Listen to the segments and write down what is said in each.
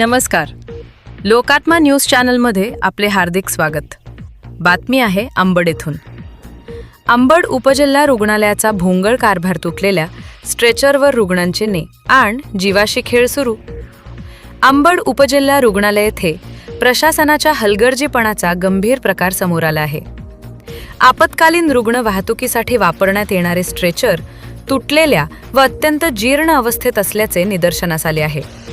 नमस्कार. लोकात्मा न्यूज चॅनलमध्ये आपले हार्दिक स्वागत. बातमी आहे अंबड येथून. अंबड उपजिल्हा रुग्णालयाचा भोंगळ कारभार तुटलेल्या स्ट्रेचरवर रुग्णांचे ने आण जीवाशी खेळ सुरू. अंबड उपजिल्हा रुग्णालय येथे प्रशासनाच्या हलगर्जीपणाचा गंभीर प्रकार समोर आला आहे. आपत्कालीन रुग्ण वाहतुकीसाठी वापरण्यात येणारे स्ट्रेचर तुटलेल्या व अत्यंत जीर्ण अवस्थेत असल्याचे निदर्शनास आले आहे.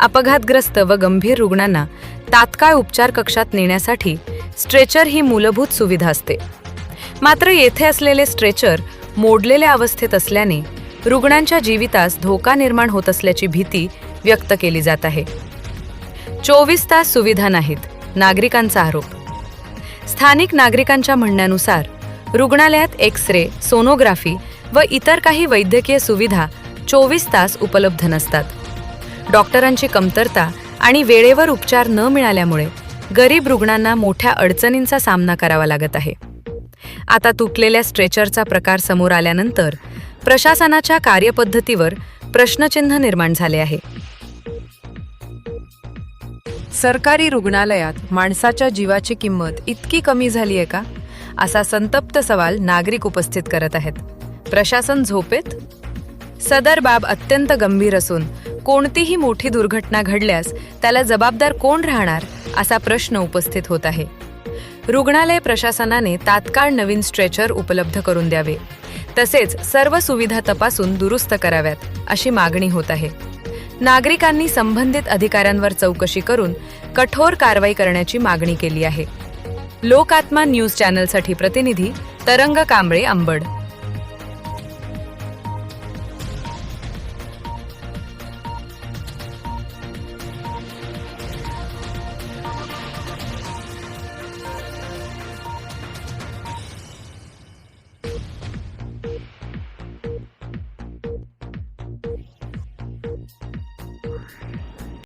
अपघातग्रस्त व गंभीर रुग्णांना तात्काळ उपचार कक्षात नेण्यासाठी स्ट्रेचर ही मूलभूत सुविधा असते. मात्र येथे असलेले स्ट्रेचर मोडलेल्या अवस्थेत असल्याने रुग्णांच्या जीवितास धोका निर्माण होत असल्याची भीती व्यक्त केली जात आहे. चोवीस तास सुविधा नाहीत नागरिकांचा आरोप. स्थानिक नागरिकांच्या म्हणण्यानुसार रुग्णालयात एक्स रे सोनोग्राफी व इतर काही वैद्यकीय सुविधा चोवीस तास उपलब्ध नसतात. डॉक्टरांची कमतरता आणि वेळेवर उपचार न मिळाल्यामुळे गरीब रुग्णांना मोठ्या अडचणींचा सामना करावा लागत आहे. आता तुटलेल्या स्ट्रेचरचा प्रकार समोर आल्यानंतर प्रशासनाच्या कार्यपद्धतीवर प्रश्नचिन्ह निर्माण झाले आहे. सरकारी रुग्णालयात माणसाच्या जीवाची किंमत इतकी कमी झाली आहे का? असा संतप्त सवाल नागरिक उपस्थित करत आहेत. प्रशासन झोपेत? सदर बाब अत्यंत गंभीर असून कोणतीही मोठी दुर्घटना घडल्यास त्याला जबाबदार कोण राहणार असा प्रश्न उपस्थित होत आहे. रुग्णालय प्रशासनाने तात्काळ नवीन स्ट्रेचर उपलब्ध करून द्यावे. तसेच सर्व सुविधा तपासून दुरुस्त कराव्यात अशी मागणी होत आहे. नागरिकांनी संबंधित अधिकाऱ्यांवर चौकशी करून कठोर कारवाई करण्याची मागणी केली आहे. लोकात्मा न्यूज चॅनलसाठी प्रतिनिधी तरंग कांबळे अंबड.